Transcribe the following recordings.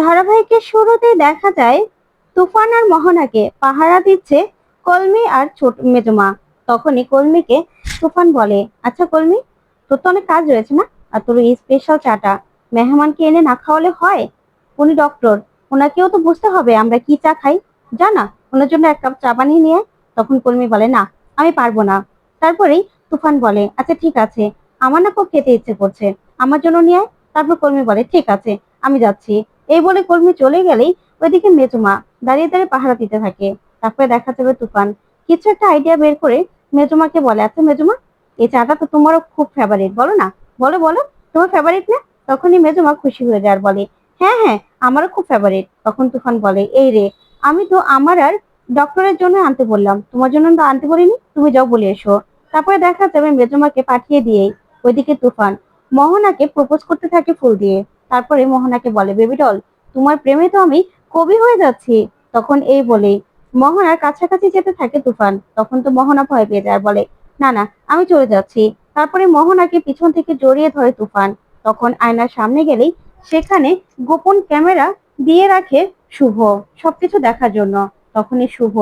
ধারাবাহিকের শুরুতেই দেখা যায়, তুফান আর মোহনাকে পাহারা দিচ্ছে কলমি আর ছোট মেজমা। তখনই কলমিকে তুফান বলে আচ্ছা কলমি, তোর তো অনেক কাজ রয়েছে না? আর তোর এই স্পেশাল চাটা মেহমানকে এনে না খাওয়ালে হয়? উনি ডক্টর ওনাকেও তো বুঝতে হবে আমরা কি চা খাই। জানা ওনার জন্য এক কাপ চা বানিয়ে নিয়ে তখন কলমি বলে, না, আমি পারব না। তারপরেই তুফান বলে আচ্ছা ঠিক আছে, আমার না খুব খেতে ইচ্ছে করছে। আমার জন্য নিয়ে তারপর কলমি বলে, ঠিক আছে, আমি যাচ্ছি। এই বলে কর্মী চলে গেলেই ওইদিকে মেজুমা দাঁড়িয়ে দাঁড়িয়ে পাহারা দিতে থাকে। তারপরে দেখা যাবে তুফান। কিছু একটা আইডিয়া বের করে মেজমাকে বলে আচ্ছা মেজুমা, এই চাটা তো তোমারও খুব ফেভারিট বলো না? বলো বলো, তোমার ফেভারিট না? তখনই মেজমা খুশি হয়ে যায় আর বলে হ্যাঁ হ্যাঁ আমারও খুব ফেভারিট তখন তুফান বলে, এই রে, আমি তো আমার আর ডক্টরের জন্য আনতে বললাম, তোমার জন্য তো আনতে বলিনি, তুমি যাও বলে এসো। তারপরে দেখা যাবে মেজমাকে পাঠিয়ে দিয়ে ওইদিকে তুফান। মোহনাকে প্রপোজ করতে থাকে ফুল দিয়ে। তারপরে মোহনাকে বলে, বেবি ডল, তোমার প্রেমে তো আমি কবি হয়ে যাচ্ছি। তখন এই বলে, মোহনার কাছাকাছি যেতে থাকে তুফান, তখন তো মোহনা ভয় পেয়ে যায়, বলে, না না, আমি চলে যাচ্ছি। তারপরে মোহনাকে পিছন থেকে জড়িয়ে ধরে তুফান। তখন আয়নার সামনে গেলেই সেখানে গোপন ক্যামেরা দিয়ে রাখে শুভ, সবকিছু দেখার জন্য। তখনই শুভ,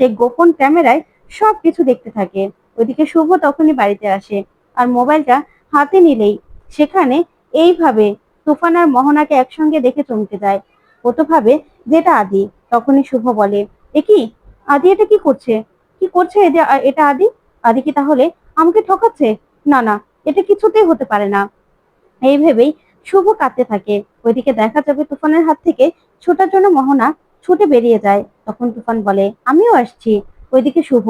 সেই গোপন ক্যামেরায় সবকিছু দেখতে থাকে। ওইদিকে শুভ তখনই বাড়িতে আসে, আর মোবাইলটা হাতে নিলেই সেখানে এইভাবে তুফান আর মোহনাকে একসঙ্গে দেখে চমকে যায়। ও তো ভাবে যেটা আদি? তখনই শুভ বলে, এ কি? আদি এটা কি করছে? কি করছে এটা আদি? আদি কি তাহলে আমাকে ঠকাচ্ছে? না না, এটা কিছুতেই হতে পারে না। এই ভেবেই শুভ কাঁদতে থাকে। ওইদিকে দেখা যাবে তুফানের হাত থেকে ছোটার জন্য মোহনা ছুটে বেরিয়ে যায়। তখন তুফান বলে, আমিও আসছি। ওইদিকে শুভ,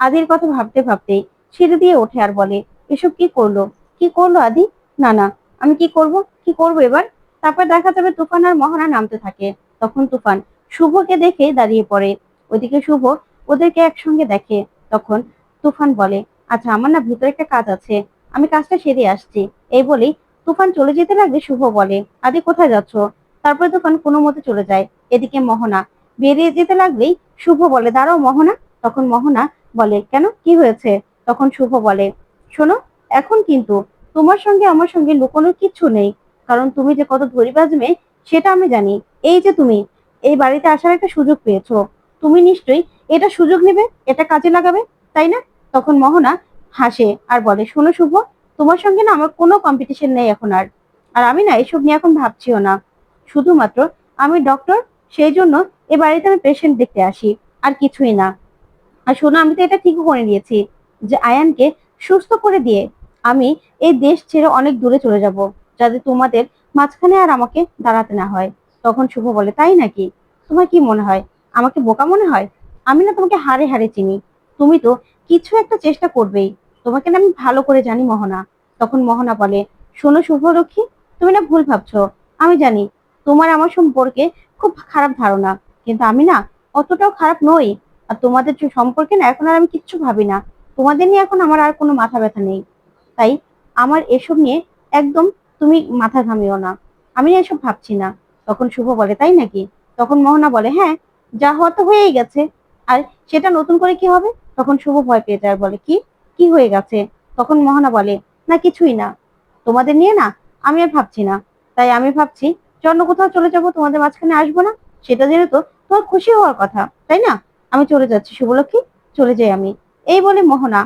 আদির কথা ভাবতে ভাবতে সিঁড়ি দিয়ে ওঠে আর বলে, এসব কি করল? কি করল আদি? না না আমি কি করব? কি করব এবার? তারপর দেখা যাবে তুফান আর মোহনা নামতে থাকে। তখন তুফান শুভকে দেখে দাঁড়িয়ে পড়ে। ওদিকে শুভ ওদেরকে একসঙ্গে দেখে। তখন তুফান বলে আচ্ছা আমার না ভিতরে একটা কাজ আছে। আমি কাজটা সেরে আসছি। এই বলেই তুফান চলে যেতে লাগলে শুভ বলে, আদি, কোথায় যাচ্ছ? তারপরে তুফান কোনো মতে চলে যায়। এদিকে মোহনা বেরিয়ে যেতে লাগলেই শুভ বলে, দাঁড়াও মোহনা। তখন মোহনা বলে, কেন? কি হয়েছে? তখন শুভ বলে, শোনো, এখন কিন্তু তোমার সঙ্গে আমার সঙ্গে লুকোনোর কিছু নেই। কারণ তুমি যে কত ধরিবাজ মেয়ে সেটা আমি জানি। এই যে তুমি, এই বাড়িতে আসার একটা সুযোগ পেয়েছ। তুমি নিশ্চয়ই এটা সুযোগ নেবে, এটা কাজে লাগাবে, তাই না? তখন মোহনা হাসে আর বলে, শোনো শুভ, তোমার সঙ্গে না আমার কোনো কম্পিটিশন নেই এখন আর। আর আমি না এসব নিয়ে এখন ভাবছিও না। শুধুমাত্র আমি ডক্টর সেই জন্য এ বাড়িতে আমি পেশেন্ট দেখতে আসি, আর কিছুই না। আর শোনো, আমি তো এটা ঠিকই করে নিয়েছি যে আয়ানকে সুস্থ করে দিয়ে আমি এই দেশ ছেড়ে অনেক দূরে চলে যাব, যাতে তোমাদের মাঝখানে আর আমাকে দাঁড়াতে না হয়। তখন শুভ বলে, তাই নাকি? তোমার কি মনে হয়? আমাকে বোকা মনে হয়? আমি না তোমাকে হারে হারে চিনি। তুমি তো কিছু একটা চেষ্টা করবেই। তোমাকে না আমি ভালো করে জানি, মোহনা। তখন মোহনা বলে, শোনো শুভলক্ষ্মী, তুমি না ভুল ভাবছ। আমি জানি তোমার আমার সম্পর্কে খুব খারাপ ধারণা, কিন্তু আমি না অতটাও খারাপ নই। আর তোমাদের সম্পর্কে না, এখন আর আমি কিচ্ছু ভাবি না। তোমাদের নিয়ে এখন আমার আর কোনো মাথা ব্যথা নেই। তাই আমার এসব নিয়ে একদম তুমি মাথা ঘামিও না। আমি এসব ভাবছি না। তখন শুভ বলে, তাই নাকি? তখন মোহনা বলে হ্যাঁ যা হওয়া তো হয়েই গেছে। আর সেটা নতুন করে কি হবে? তখন শুভ ভয় পেয়ে যায়, বলে, কি? কি হয়ে গেছে? তখন মোহনা বলে, না, কিছুই না। তোমাদের নিয়ে না আমি আর ভাবছি না। তাই আমি ভাবছি অন্য কোথাও চলে যাব, তোমাদের মাঝখানে আসব না? সেটা জেনে তো তোমার খুশি হওয়ার কথা, তাই না? আমি চলে যাচ্ছি, শুভলক্ষ্মী, চলে যাই আমি। এই বলে মোহনা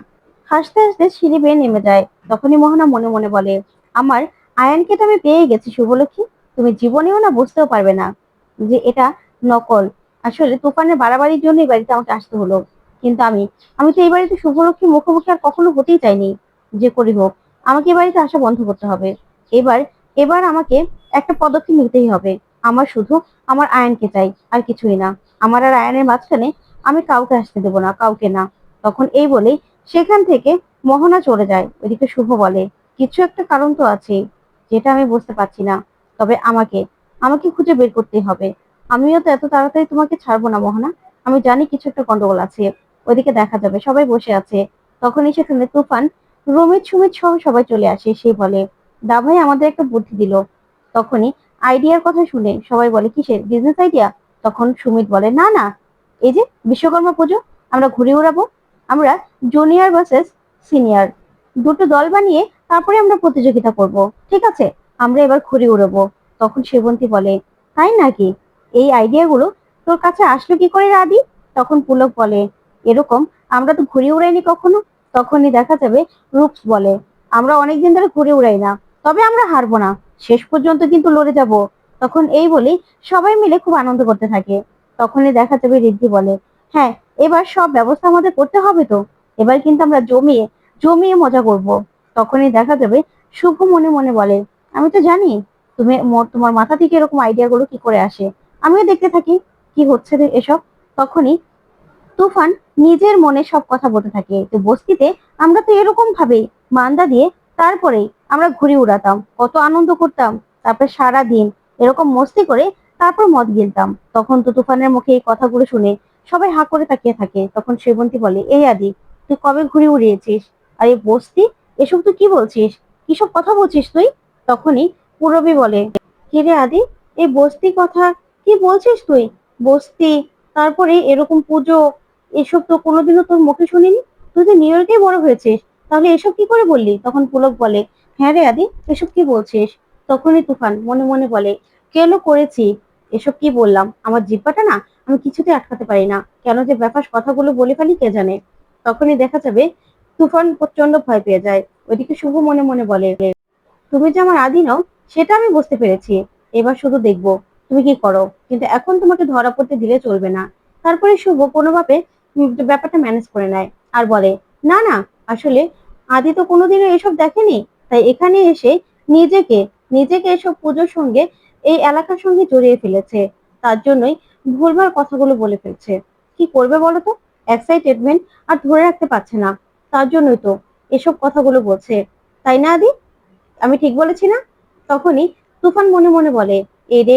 হাসতে হাসতে সিঁড়ি বেয়ে নেমে যায়। তখনই মোহনা মনে মনে বলে, আমার আয়ানকে তো আমি পেয়ে গেছি, শুভলক্ষ্মী। তুমি জীবনেও না বুঝতেও পারবে না যে এটা নকল। আসলে তুফানের বাড়াবাড়ির জন্য এই বাড়িতে আমাকে আসতে হলো। কিন্তু আমি আমি তো এই বাড়িতে শুভলক্ষ্মী মুখোমুখি আর কখনো হতেই চাইনি। যে করি হোক, আমাকে এই বাড়িতে আসা বন্ধ করতে হবে। এবার এবার আমাকে একটা পদক্ষেপ নিতেই হবে। আমার শুধু আমার আয়নকে চাই, আর কিছুই না। আমার আর আয়নের মাঝখানে আমি কাউকে আসতে দেবো না, কাউকে না। তখন এই বলেই সেখান থেকে মোহনা চলে যায়। ওইদিকে শুভ বলে, কিছু একটা কারণ তো আছে যেটা আমি বুঝতে পারছি না। তবে আমাকে আমাকে খুঁজে বের করতে হবে। আমিও তো এত তাড়াতাড়ি তোমাকে ছাড়বো না, মোহনা। আমি জানি কিছু একটা গন্ডগোল আছে। ওইদিকে দেখা যাবে, সবাই বসে আছে। তখনই সেখানে তুফান রমিত সুমিত সহ সবাই চলে আসে। সে বলে, দা ভাই আমাদের একটা বুদ্ধি দিল। তখনই আইডিয়ার কথা শুনে সবাই বলে, কিসের? বিজনেস আইডিয়া তখন সুমিত বলে, না না। এই যে, বিশ্বকর্মা পুজো, আমরা ঘুরে উড়াবো আমরা জুনিয়র ভার্সেস সিনিয়র দুটো দল বানিয়ে তারপরে আমরা প্রতিযোগিতা করব, ঠিক আছে? আমরা এবার ঘুরে উড়াবো। তখন সেবন্তী বলে, তাই নাকি? এই আইডিয়াগুলো তোর কাছে আসলো কি করে রে আদি তখন পুলক বলে, এরকম আমরা তো ঘুরে উড়াইনি কখনো। তখনই দেখা যাবে রূপস বলে, আমরা অনেকদিন ধরে ঘুরে উড়াই না, তবে আমরা হারবো না। শেষ পর্যন্ত কিন্তু লড়ে যাব। তখন এই বলি সবাই মিলে খুব আনন্দ করতে থাকে। তখনই দেখা যাবে রিদ্ধি বলে হ্যাঁ এবার সব ব্যবস্থা আমাদের করতে হবে তো? এবার কিন্তু আমরা জমিয়ে জমিয়ে মজা করব। তখনই দেখা যাবে শুভ মনে মনে বলে, আমি তো জানি তুমি তোমার মাথা থেকে এরকম আইডিয়া গুলো কি করে আসে। আমিও দেখতে থাকি কি হচ্ছে এসব। তখনই তুফান নিজের মনে সব কথা বলতে থাকে। তো বস্তিতে আমরা তো এরকম ভাবে মান্দা দিয়ে তারপরে আমরা ঘুরে উড়াতাম, কত আনন্দ করতাম, তারপরে সারা দিন এরকম মস্তি করে তারপর মদ গিলতাম। তখন তো তুফানের মুখে এই কথাগুলো শুনে সবাই হা করে তাকিয়ে থাকে। তখন সেবন্তী বলে, এই আদি, তুই কবে ঘুরে উড়িয়েছিস? আর এই বস্তি, এসব তুই কি বলছিস? কিসব কথা বলছিস তুই? তখনই পুরবী বলে, কি রে আদি, এই বস্তি কথা কি বলছিস তুই? বস্তি, তারপরে এরকম পুজো, এসব তো কোনোদিনও তোর মুখে শুনিনি? তুই তো নিউ ইয়র্কেই বড় হয়েছিস, তাহলে এসব কি করে বললি? তখন পুলক বলে হ্যাঁ রে আদি, এসব কি বলছিস? তখনই তুফান মনে মনে বলে, কেন করেছি? এসব কি বললাম? আমার জিব্বাটা না আমি কিছুতে আটকাতে পারি না। কেন যে ব্যাপার, কথাগুলো বলে ফেলি কে জানে। তখনই দেখা যাবে, তুফান প্রচণ্ড ভয় পেয়ে যায়। ওইদিকে শুভ মনে মনে বলে, তুমি যে আমার আদি নও, সেটা আমি বুঝতে পেরেছি। এবার শুধু দেখব, তুমি কি করো? কিন্তু এখন তোমাকে ধরা পড়তে দিলে চলবে না। তারপরে শুভ কোনোভাবে ব্যাপারটা ম্যানেজ করে নেয় আর বলে, না না, আসলে আদি তো কোনোদিনও এসব দেখেনি। তাই এখানে এসে নিজেকে নিজেকে এসব পুজোর সঙ্গে এই এলাকার সঙ্গে জড়িয়ে ফেলেছে। তার জন্যই ভুলভাল কথাগুলো বলে ফেলছে। কি করবে বলো তো? এক্সাইটেডমেন্ট আর ধরে রাখতে পারছে না। তার জন্যই তো এসব কথাগুলো বলছে। তাই না, আদি? আমি ঠিক বলেছি না? তখনই তুফান মনে মনে বলে এই রে,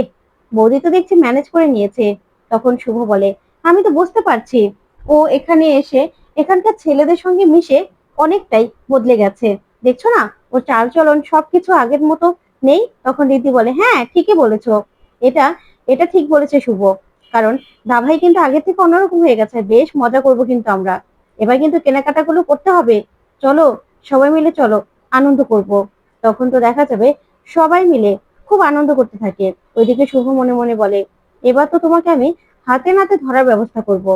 বৌদি তো দেখছি ম্যানেজ করে নিয়েছে। তখন শুভ বলে, আমি তো বুঝতে পারছি। ও এখানে এসে এখানকার ছেলেদের সঙ্গে মিশে অনেকটাই বদলে গেছে। দেখছ না? ও চালচলন সবকিছু আগের মতো নেই? তখন রীতি বলে হ্যাঁ ঠিকই বলেছ। এটা এটা ঠিক বলেছে শুভ। কারণ দাভাই কিন্তু আগের থেকে অন্যরকম হয়ে গেছে। বেশ মজা করব কিন্তু আমরা। এবার কিন্তু কেনাকাটা গুলো করতে হবে। চলো, সবাই মিলে চলো, আনন্দ করব। তখন তো দেখা যাবে সবাই মিলে খুব আনন্দ করতে থাকে। ওইদিকে শুভ মনে মনে বলে, এবার তো তোমাকে আমি হাতে নাতে ধরার ব্যবস্থা করব।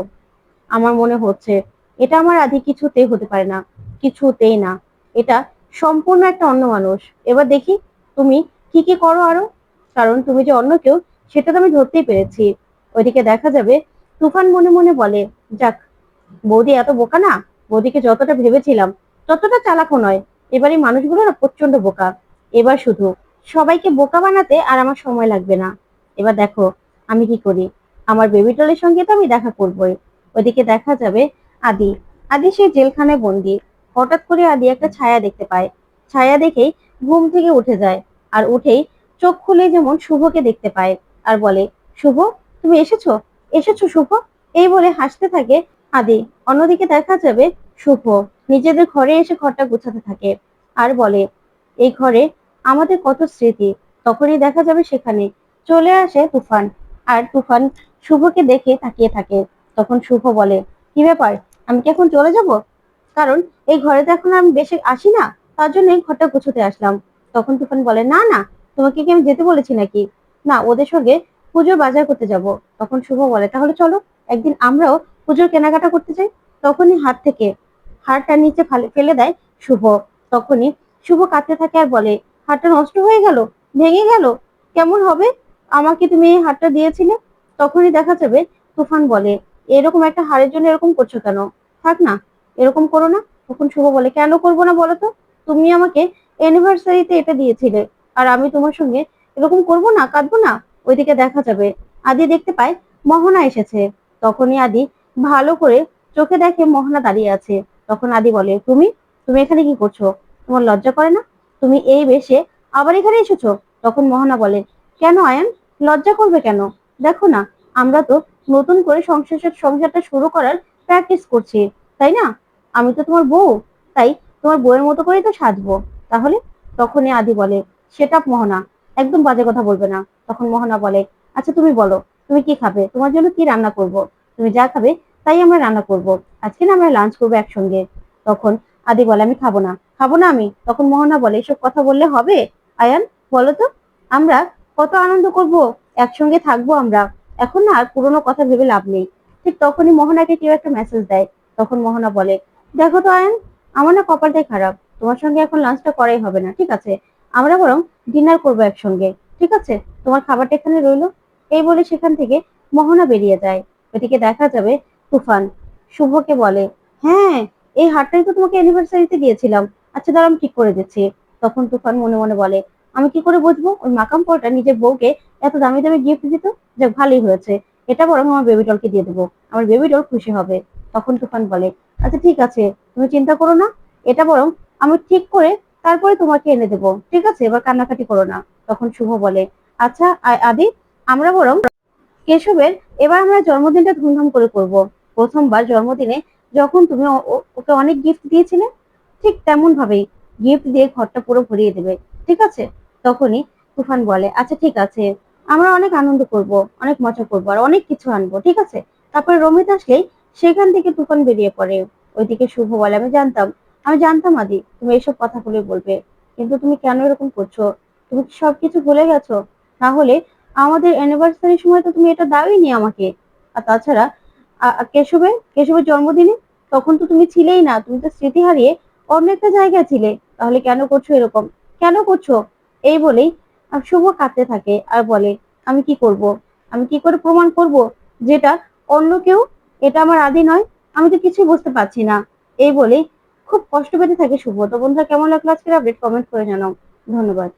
আমার মনে হচ্ছে, এটা আমার আদি কিছুতেই হতে পারে না। কিছুতেই না। এটা সম্পূর্ণ একটা অন্য মানুষ। এবার দেখি তুমি কি কি করো আরও? কারণ তুমি যে অন্য কেউ, সেটা তো আমি ধরতেই পেরেছি। ওইদিকে দেখা যাবে। তুফান মনে মনে বলে, যাক, বৌদি এত বোকা না? বৌদিকে যতটা ভেবেছিলাম, ততটা চালাকও নয়। এবার মানুষগুলো না প্রচণ্ড বোকা। এবার শুধু সবাইকে বোকা বানাতে আর আমার সময় লাগবে না। এবার দেখো, আমি কি করি? আমার বেবি টলের সঙ্গে তো আমি দেখা করবই। ওইদিকে দেখা যাবে আদি। আদি সেই জেলখানায় বন্দি। হঠাৎ করে আদি একটা ছায়া দেখতে পায়। ছায়া দেখেই ঘুম থেকে উঠে যায়। আর উঠেই চোখ খুলে যেমন শুভকে দেখতে পায়। আর বলে, শুভ তুমি এসেছ? এসেছ, শুভ? এই বলে হাসতে থাকে আদি। অন্যদিকে দেখা যাবে শুভ। নিজেদের ঘরে এসে ঘরটা গুছাতে থাকে আর বলে, এই ঘরে আমাদের কত স্মৃতি। তখনই দেখা যাবে সেখানে। চলে আসে তুফান। আর তুফান শুভকে দেখে তাকিয়ে থাকে। তখন শুভ বলে, কি ব্যাপার? আমি কি এখন চলে যাব? কারণ এই ঘরে তো এখন আমি বেশি আসি না। তার জন্য এই ঘরটা গুছোতে আসলাম। তখন তুফান বলে, না না, তোমাকে কি আমি যেতে বলেছি নাকি? না, ওদের সঙ্গে পুজোর বাজার করতে যাব, তখন শুভ বলে, তাহলে চলো, একদিন আমরাও পুজোর কেনাকাটা করতে যাই। তখনই হাত থেকে হারটা নিচে ফেলে দেয় শুভ। তখনই শুভ কাঁদতে থাকে আর বলে, হারটা নষ্ট হয়ে গেল? ভেঙে গেল? কেমন হবে? আমাকে তুমি এই হারটা দিয়েছিলে? তখনই দেখা যাবে, তুফান বলে, এরকম একটা হারের জন্য এরকম করছ কেন? থাক না, এরকম করো না। তখন শুভ বলে, কেন করব না বলো তো? তুমি আমাকে অ্যানিভার্সারিতে এটা দিয়েছিলে, আর আমি তোমার সঙ্গে এরকম করব না, কাঁদবো না? ওইদিকে দেখা যাবে। আদি দেখতে পায়, মোহনা এসেছে। তখনই আদি ভালো করে চোখে দেখে মোহনা দাঁড়িয়ে আছে। তখন আদি বলে, তুমি? তুমি এখানে কি করছ? তোমার লজ্জা করে না? তুমি এই বেশে আবার এখানে এসেছ? তখন মোহনা বলে, কেন আয়ান? লজ্জা করবে কেন? দেখো না, আমরা তো নতুন করে সংসার সংসারটা শুরু করার প্র্যাকটিস করছি, তাই না? আমি তো তোমার বউ, তাই তোমার বউয়ের মতো করেই তো সাজবো। তাহলে? তখনই আদি বলে, সেটা মোহনা, একদম বাজে কথা বলবে না। তখন মোহনা বলে আচ্ছা তুমি বলো, তুমি কি খাবে? তোমার জন্য কি রান্না করব? তুমি যা খাবে, তাই আমরা রান্না করব। আজকে না আমরা লাঞ্চ করব একসঙ্গে। তখন আদি বলে, আমি খাব না খাব না আমি। তখন মোহনা বলে, এসব কথা বললে হবে? আয়ান, বলো তো, আমরা কত আনন্দ করব? একসঙ্গে থাকব আমরা। এখন না আর পুরোনো কথা ভেবে লাভ নেই। ঠিক তখনই মোহনাকে কেউ একটা মেসেজ দেয়। তখন মোহনা বলে, দেখো তো আয়ন, আমার না কপালটাই খারাপ। তোমার সঙ্গে এখন লাঞ্চটা করাই হবে না, ঠিক আছে? আমরা বরং ডিনার করব একসঙ্গে। ঠিক আছে? তোমার খাবারটা এখানে রইল। এই বলে সেখান থেকে মোহনা বেরিয়ে যায়। ওইদিকে দেখা যাবে তুফান। শুভকে বলে হ্যাঁ এই হারটাই তো তোমাকে অ্যানিভার্সারিতে দিয়েছিলাম আচ্ছা দাঁড়া আমি ঠিক করে দিচ্ছি। তখন তুফান মনে মনে বলে, আমি কি করে বুঝব? ওই মাকাম পরটা নিজের বউকে এত দামি দামি গিফট দিত? যাক, ভালোই হয়েছে। এটা বরং আমার বেবি ডলকে দিয়ে দেবো। আমার বেবি ডল খুশি হবে। তখন তুফান বলে আচ্ছা ঠিক আছে। তুমি চিন্তা করো না। এটা বরং আমি ঠিক করে তারপরে তোমাকে এনে দেবো। ঠিক আছে? এবার কান্নাকাটি করো না। তখন শুভ বলে আচ্ছা আদি, আমরা বরং কেশবের, এবার আমরা জন্মদিনটা ধুমধাম করে করব। প্রথমবার জন্মদিনে যখন তুমি ওকে অনেক গিফট দিয়েছিলে, ঠিক তেমন ভাবেই গিফট দিয়ে ঘরটা পুরো ভরিয়ে দেবে, ঠিক আছে? তখনই তুফান বলে আচ্ছা ঠিক আছে, আমরা অনেক আনন্দ করব, অনেক মজা করব আর অনেক কিছু আনব, ঠিক আছে? তারপরে রমিত আসলেই সেখান থেকে তুফান বেরিয়ে পড়ে। ওইদিকে শুভ বলে, আমি জানতাম আমি জানতাম আদি, তুমি এইসব কথাগুলো বলবে, কিন্তু তুমি কেন এরকম করছ? তুমি কি সবকিছু ভুলে গেছো? তাহলে আমাদের অ্যানিভার্সারির সময় তো তুমি এটা দাওই নি আমাকে। আর তাছাড়া, আ- কেশবের জন্মদিনে তখন তো তুমি ছিলেই না, তুমি তো স্মৃতি হারিয়ে অন্য একটা জায়গায় ছিলে। তাহলে কেন করছ এরকম? কেন করছ? এই বলেই শুভ কাঁদতে থাকে আর বলে, আমি কি করব? আমি কি করে প্রমাণ করব যেটা অন্য কেউ এটা আমার আদি নয়? আমি তো কিছুই বুঝতে পারছি না। এই বলেই খুব কষ্ট পেতে থাকে শুভ। তো বন্ধুরা, কেমন লাগল আজকের আপডেট কমেন্ট করে জানাও। ধন্যবাদ।